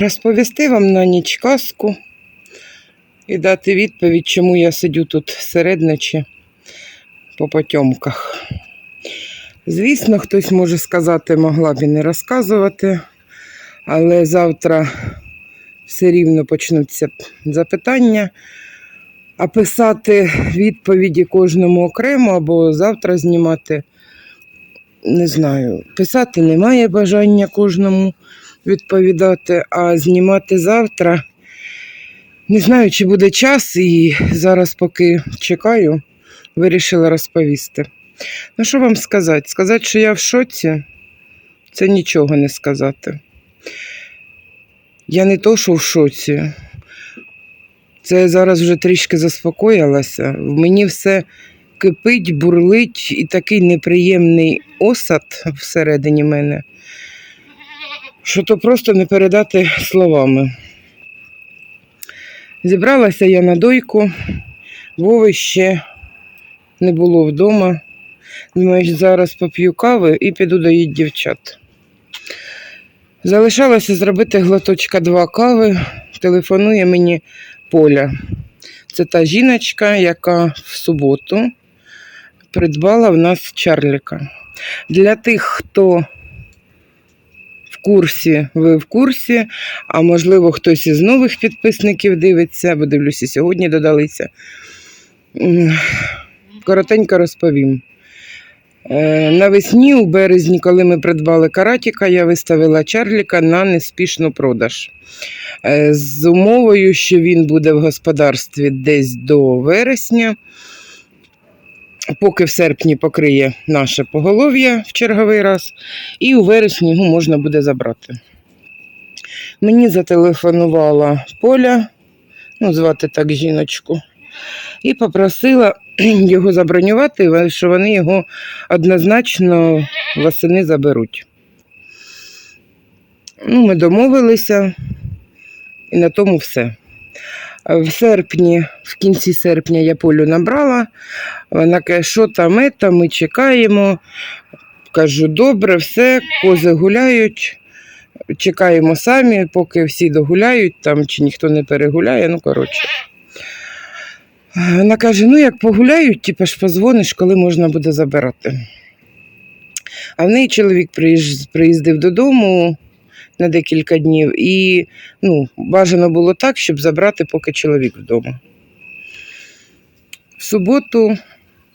Розповісти вам на ніч казку і дати відповідь, чому я сидю тут серед ночі по потьомках. Звісно, хтось може сказати, могла б і не розказувати, але завтра все рівно почнуться запитання, а писати відповіді кожному окремо або завтра знімати. Не знаю, писати немає бажання кожному відповідати, а знімати завтра. Не знаю, чи буде час, і зараз, поки чекаю, вирішила розповісти. Ну, що вам сказати? Сказати, що я в шоці, це нічого не сказати. Я не то, що в шоці. Це я зараз вже трішки заспокоїлася. В мені все кипить, бурлить і такий неприємний осад всередині мене, що то просто не передати словами. Зібралася я на дойку, Вови ще не було вдома. Думаю, зараз поп'ю кави і піду доїть дівчат. Залишалося зробити глоточка два кави. Телефонує мені Поля. Це та жіночка, яка в суботу придбала в нас Чарліка. Для тих, хто в курсі, ви в курсі, а можливо, хтось із нових підписників дивиться, бо дивлюся, сьогодні додалися. Коротенько розповім. Е, Навесні, у березні, коли ми придбали каратіка, я виставила Чарліка на неспішну продаж. Е, З умовою, що він буде в господарстві десь до вересня, поки в серпні покриє наше поголов'я в черговий раз, і у вересні його можна буде забрати. Мені зателефонувала Поля, ну, звати так жіночку, і попросила його забронювати, що вони його однозначно восени заберуть. Ну, ми домовилися, і на тому все. В серпні, в кінці серпня я полю набрала. Вона каже, що там, ета, ми чекаємо. Кажу, добре, все, кози гуляють. Чекаємо самі, поки всі догуляють, там чи ніхто не перегуляє. Ну, коротше. Вона каже: ну, як погуляють, типу ж позвониш, коли можна буде забирати. А в неї чоловік приїздив додому на декілька днів, і ну, бажано було так, щоб забрати, поки чоловік вдома. В суботу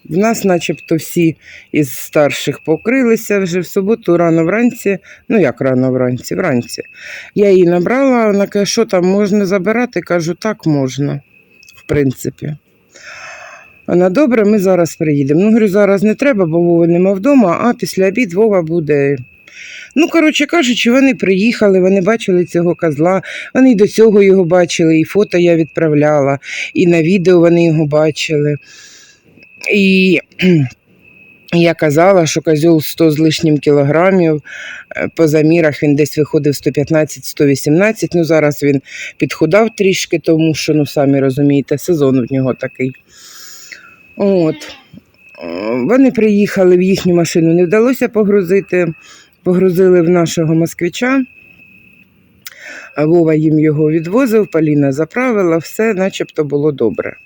в нас, начебто, всі із старших покрилися вже в суботу рано вранці. Ну, як рано вранці, вранці. Я її набрала, вона каже, що там можна забирати? Кажу, так можна, в принципі. Вона добре, ми зараз приїдемо. Ну, говорю, зараз не треба, бо Вови нема вдома, а після обід Вова буде. Ну, коротше кажучи, вони приїхали, вони бачили цього козла, вони й до цього його бачили, і фото я відправляла, і на відео вони його бачили. І я казала, що козьол 100 з лишнім кілограмів, е, по замірах він десь виходив 115-118, ну зараз він підхудав трішки, тому що, ну самі розумієте, сезон в нього такий. От. Е, Вони приїхали в їхню машину, не вдалося погрузити. Погрузили в нашого москвича. Вова їм його відвозив, Поліна заправила, все начебто було добре.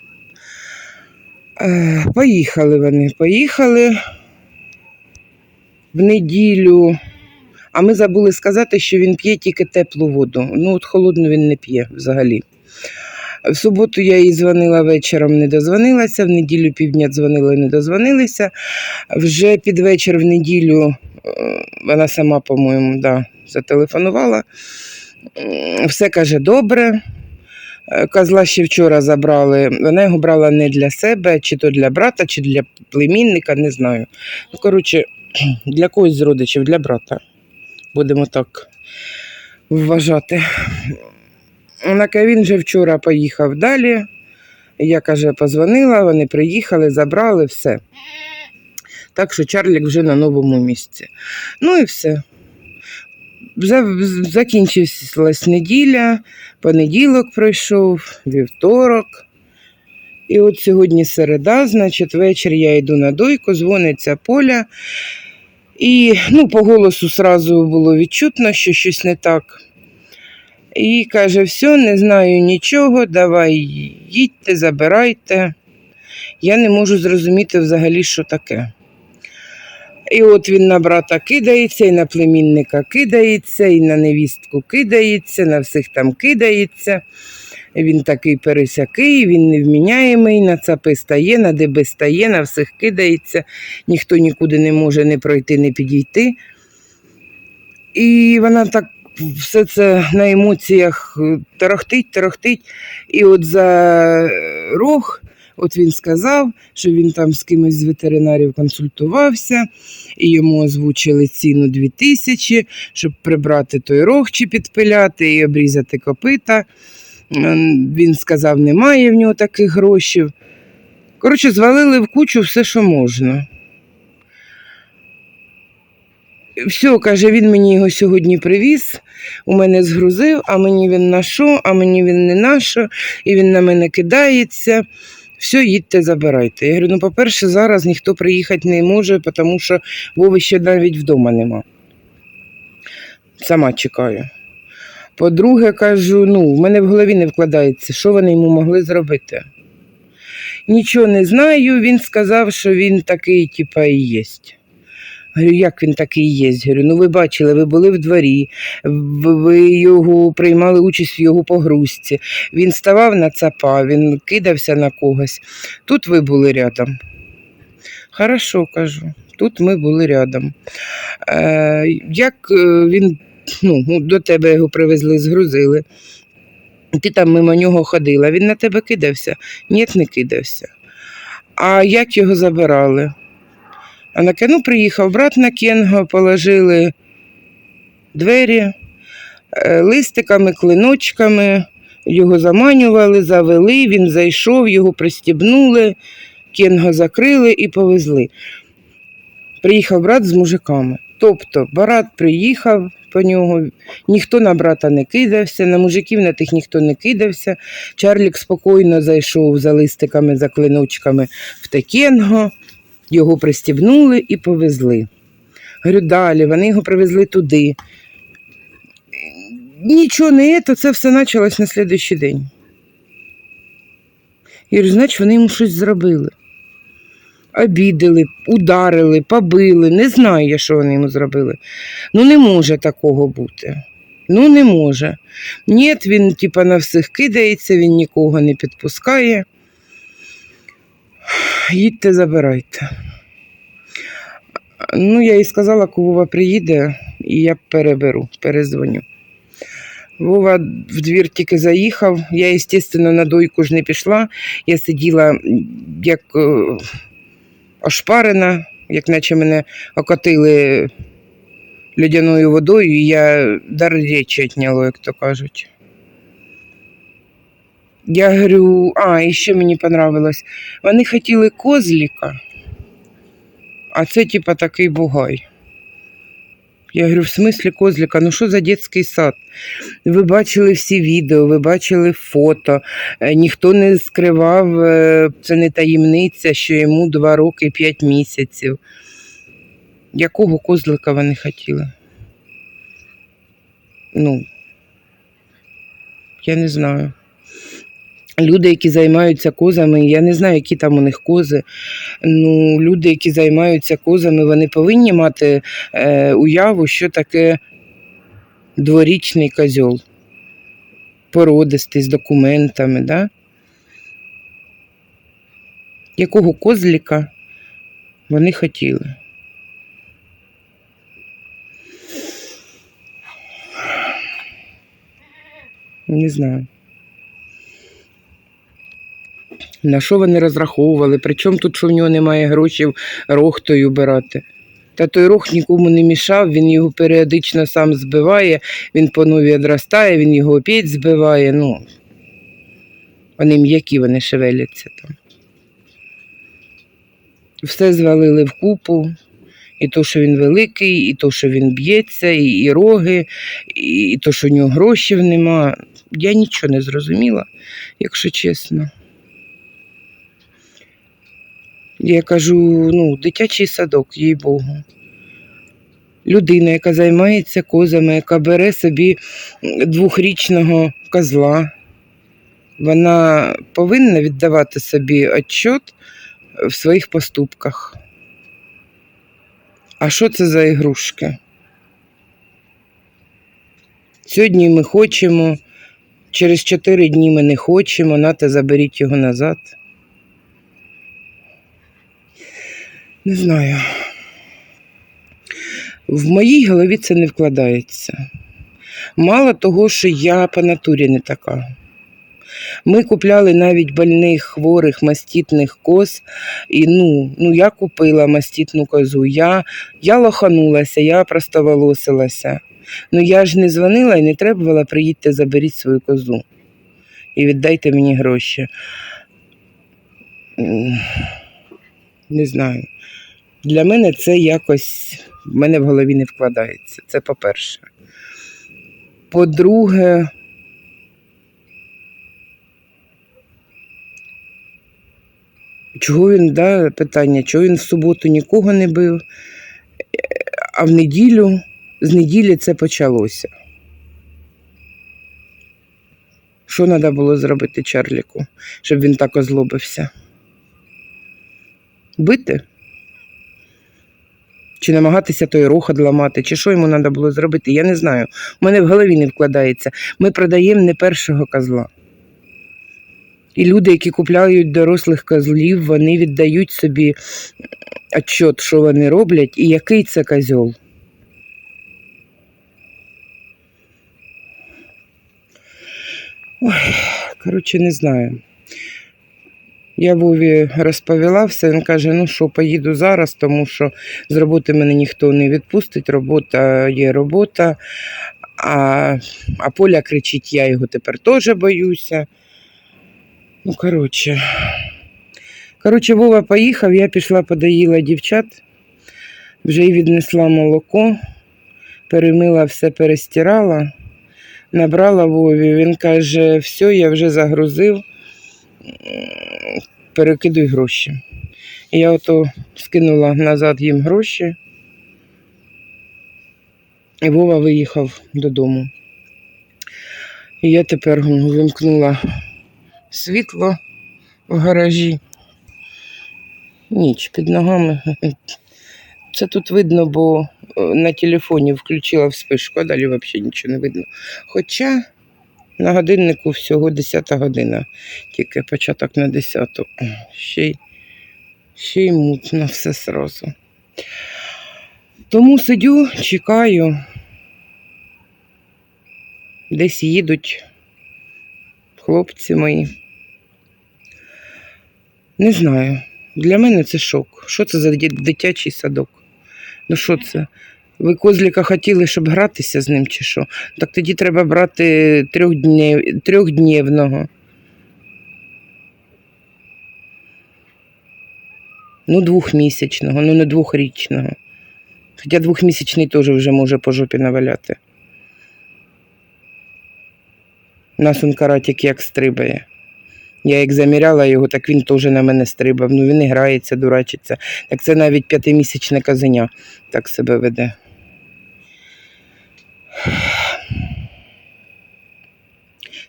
Е, Поїхали вони, поїхали в неділю. А ми забули сказати, що він п'є тільки теплу воду. Ну, от холодну він не п'є взагалі. В суботу я їй дзвонила вечором, не дозвонилася, в неділю півдня дзвонила, не дозвонилися. Вже під вечір в неділю е, вона сама, по-моєму, да, зателефонувала. Все каже добре. Е, Козла ще вчора забрали. Вона його брала не для себе, чи то для брата, чи для племінника, не знаю. Ну, коротше, для когось з родичів, для брата. Будемо так вважати. Вона він вже вчора поїхав далі. Я каже, позвонила, вони приїхали, забрали все. Так що Чарлік вже на новому місці. Ну і все. закінчилась неділя, понеділок пройшов, вівторок. І от сьогодні середа, значить, вечір я йду на дойку, дзвониться Поля. І ну, по голосу сразу було відчутно, що щось не так. І каже: все, не знаю нічого, давай їдьте, забирайте. Я не можу зрозуміти взагалі, що таке. І от він на брата кидається, і на племінника кидається, і на невістку кидається, на всіх там кидається. Він такий пересякий, він невміняємий, на цапи стає, на деби стає, на всіх кидається, ніхто нікуди не може не пройти, не підійти. І вона так все це на емоціях е, тарахтить, тарахтить. І от за рог, от він сказав, що він там з кимось з ветеринарів консультувався, і йому озвучили ціну 2000, щоб прибрати той рог чи підпиляти і обрізати копита. М, Він сказав, немає в нього таких грошей. Коротше, звалили в кучу все, що можна. Все, каже, він мені його сьогодні привіз, у мене згрузив, а мені він на що, а мені він не на що, і він на мене кидається. Все, їдьте, забирайте. Я говорю, ну, по-перше, зараз ніхто приїхати не може, тому що Вови ще навіть вдома нема. Сама чекаю. По-друге, кажу, ну, в мене в голові не вкладається, що вони йому могли зробити. Нічого не знаю, він сказав, що він такий, типа, і єсть. Говорю, як він такий є? Говорю, ну ви бачили, ви були в дворі, ви його приймали участь в його погрузці. Він ставав на цапа, він кидався на когось. Тут ви були рядом. Хорошо, кажу, тут ми були рядом. Е, як е, він ну, до тебе його привезли, згрузили. Ти там мимо нього ходила, він на тебе кидався? Ні, не кидався. А як його забирали? А на кену приїхав брат на кенго, положили двері е, листиками, клиночками, його заманювали, завели, він зайшов, його пристібнули, кенго закрили і повезли. Приїхав брат з мужиками. Тобто брат приїхав по нього, ніхто на брата не кидався, на мужиків на тих ніхто не кидався. Чарлік спокійно зайшов за листиками, за клиночками в Текенго, його пристібнули і повезли. Говорю, далі, вони його привезли туди. Нічого не є, то це все почалось на слідуючий день. Я говорю, значить, вони йому щось зробили. Обідали, ударили, побили. Не знаю я, що вони йому зробили. Ну, не може такого бути. Ну, не може. Ні, він типа на всіх кидається, він нікого не підпускає. Їдьте, забирайте. Ну, я їй сказала, коли Вова приїде, і я переберу, перезвоню. Вова в двір тільки заїхав. Я, звісно, на дойку ж не пішла. Я сиділа як е, ошпарена, як наче мене окотили льодяною водою, і я дар речі відняло, як то кажуть. Я говорю, а, і ще мені понравилось. Вони хотіли козліка, а це типа такий бугай. Я говорю, в смислі козліка, ну що за дитячий сад? Ви бачили всі відео, ви бачили фото, Е, ніхто не скривав, е, це не таємниця, що йому 2 роки і 5 місяців. Якого козлика вони хотіли? Ну, я не знаю. Люди, які займаються козами, я не знаю, які там у них кози. Ну, люди, які займаються козами, вони повинні мати е, уяву, що таке дворічний козьол. Породистий з документами, да? Якого козліка вони хотіли? Не знаю. На що вони розраховували? Причому тут, що в нього немає грошей рог той убирати. Та той рог нікому не мішав, він його періодично сам збиває, він по нові відростає, він його опять збиває. Ну, вони м'які, вони шевеляться там. Все звалили в купу. І то, що він великий, і то, що він б'ється, і, і роги, і, і то, що в нього грошей нема. Я нічого не зрозуміла, якщо чесно. Я кажу, ну, дитячий садок, їй Богу. Людина, яка займається козами, яка бере собі двохрічного козла, вона повинна віддавати собі отчет в своїх поступках. А що це за ігрушки? Сьогодні ми хочемо, через 4 дні ми не хочемо, нате заберіть його назад. Не знаю. В моїй голові це не вкладається. Мало того, що я по натурі не така. Ми купляли навіть больних, хворих, мастітних коз. І ну, ну я купила мастітну козу. Я, я лоханулася, я простоволосилася. Ну я ж не дзвонила і не требувала, приїдьте, заберіть свою козу і віддайте мені гроші. Не знаю. Для мене це якось в мене в голові не вкладається. Це по-перше. По-друге, чого він, да, питання, чого він в суботу нікого не бив, а в неділю, з неділі це почалося. Що треба було зробити Чарліку, щоб він так озлобився? Бити? Чи намагатися той рухат ламати, чи що йому треба було зробити, я не знаю. У мене в голові не вкладається. Ми продаємо не першого козла. І люди, які купляють дорослих козлів, вони віддають собі отчет, що вони роблять, і який це козьол. Ой, коротше, не знаю. Я Вові розповіла все, він каже, ну що, поїду зараз, тому що з роботи мене ніхто не відпустить, робота є робота, а, а Поля кричить, я його тепер теж боюся. Ну, коротше. Коротше, Вова поїхав, я пішла, подоїла дівчат, вже й віднесла молоко, перемила все, перестирала, набрала Вові. Він каже, все, я вже загрузив, перекидуй гроші. Я ото скинула назад їм гроші. І Вова виїхав додому. І я тепер вимкнула світло в гаражі. Ніч під ногами. Це тут видно, бо е, на телефоні включила вспишку, а далі взагалі нічого не видно. Хоча на годиннику всього 10 година, тільки початок на 10. Ще й, ще й мутно все сразу. Тому сидю, чекаю. Десь їдуть хлопці мої. Не знаю. Для мене це шок. Що це за дитячий садок? Ну що це? Ви козліка хотіли, щоб гратися з ним чи що? Так тоді треба брати трьохднев... трьохдневного. Ну, двохмісячного, ну не двохрічного. Хоча двохмісячний теж вже може по жопі наваляти. Нас он каратик як стрибає. Я як заміряла його, так він теж на мене стрибав. Ну він і грається, дурачиться. Так це навіть п'ятимісячне казеня так себе веде.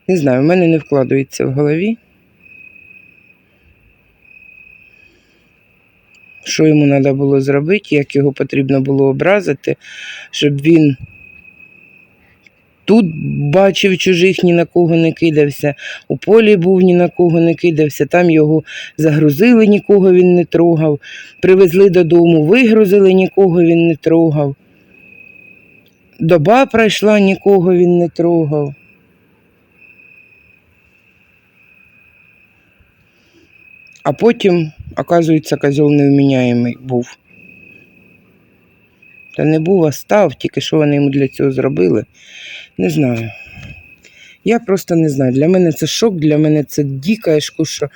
Не знаю, в мене не вкладається в голові. Що йому треба було зробити, як його потрібно було образити, щоб він тут бачив чужих, ні на кого не кидався, у полі був, ні на кого не кидався, там його загрузили, нікого він не трогав, привезли додому, вигрузили, нікого він не трогав. Доба пройшла, нікого він не трогав. А потім, оказується, козел невміняємий був. Та не був, а став, тільки що вони йому для цього зробили. Не знаю. Я просто не знаю. Для мене це шок, для мене це діка що.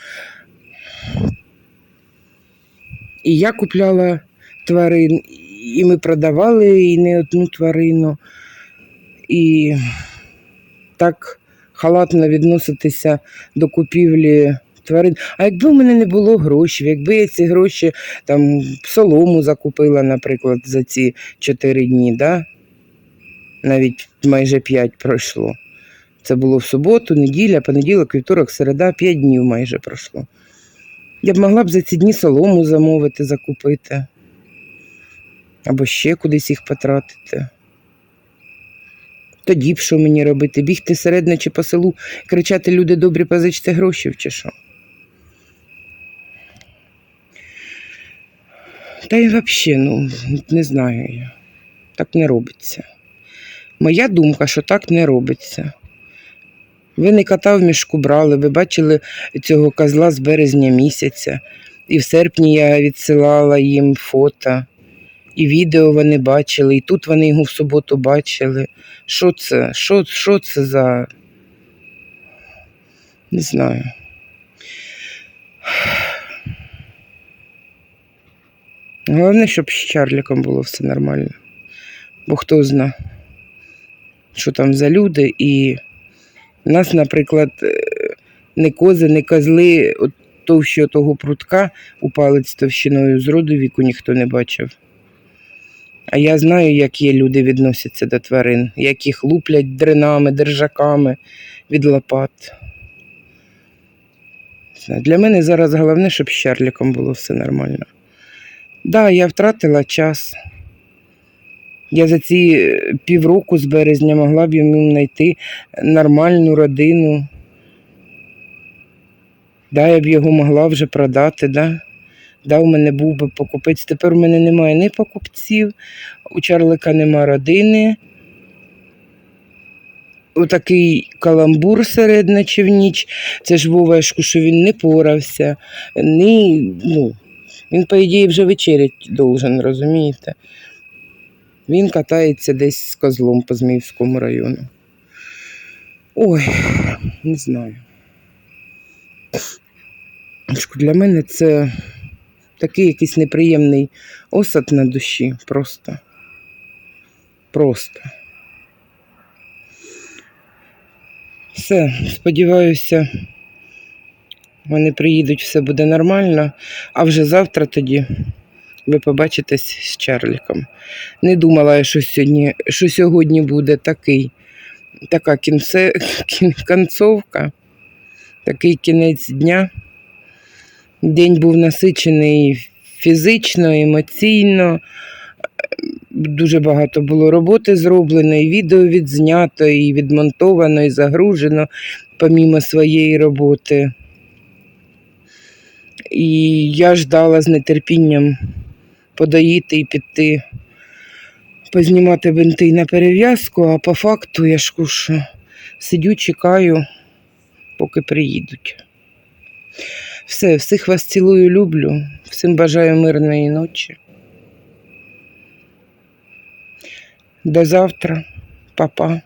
І я купляла тварин, і ми продавали і не одну тварину. І так халатно відноситися до купівлі тварин. А якби в мене не було грошей, якби я ці гроші там солому закупила, наприклад, за ці 4 дні, да? навіть майже 5 пройшло. Це було в суботу, неділя, понеділок, вівторок, середа, 5 днів майже пройшло. Я б могла б за ці дні солому замовити, закупити. Або ще кудись їх потратити. Тоді б що мені робити? Бігти середньо чи по селу, кричати люди добрі, позичте гроші чи що? Та й взагалі, ну, не знаю я. Так не робиться. Моя думка, що так не робиться. Ви не кота в мішку брали, ви бачили цього козла з березня місяця. І в серпні я відсилала їм фото, і відео вони бачили, і тут вони його в суботу бачили. Що це? Що, що це за. Не знаю. Головне, щоб з Чарліком було все нормально. Бо хто зна, що там за люди. І нас, наприклад, е, не кози, не козли от товщі того прутка у палець товщиною з роду віку ніхто не бачив. А я знаю, як є люди відносяться до тварин, як їх луплять дринами, держаками від лопат. Для мене зараз головне, щоб з Чарліком було все нормально. Так, да, я втратила час. Я за ці е, півроку з березня могла б йому знайти нормальну родину. Да, я б його могла вже продати, да. Да, у мене був би покупець. Тепер у мене немає ні покупців, у Чарлика нема родини. Отакий каламбур серед ночі в ніч. Це ж Вовешку, що він не порався. Ні, ну, він, по ідеї, вже вечерять должен, розумієте? Він катається десь з козлом по Зміївському району. Ой, не знаю. Для мене це такий якийсь неприємний осад на душі. Просто. Просто. Все, сподіваюся, вони приїдуть, все буде нормально. А вже завтра тоді ви побачитесь з Чарліком. Не думала я, що сьогодні, що сьогодні буде такий, така кінце, кін, концовка, такий кінець дня. День був насичений фізично, емоційно. Дуже багато було роботи зроблено, і відео відзнято, і відмонтовано, і загружено помімо своєї роботи. І я ждала з нетерпінням подоїти і піти, познімати бинти на перев'язку, а по факту я ж кушу, сидю, чекаю, поки приїдуть. Все, всіх вас цілую, люблю, всім бажаю мирної ночі. До завтра, папа.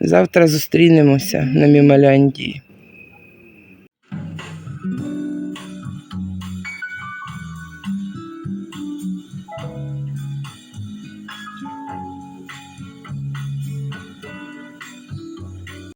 Завтра зустрінемося на Мімаляндії.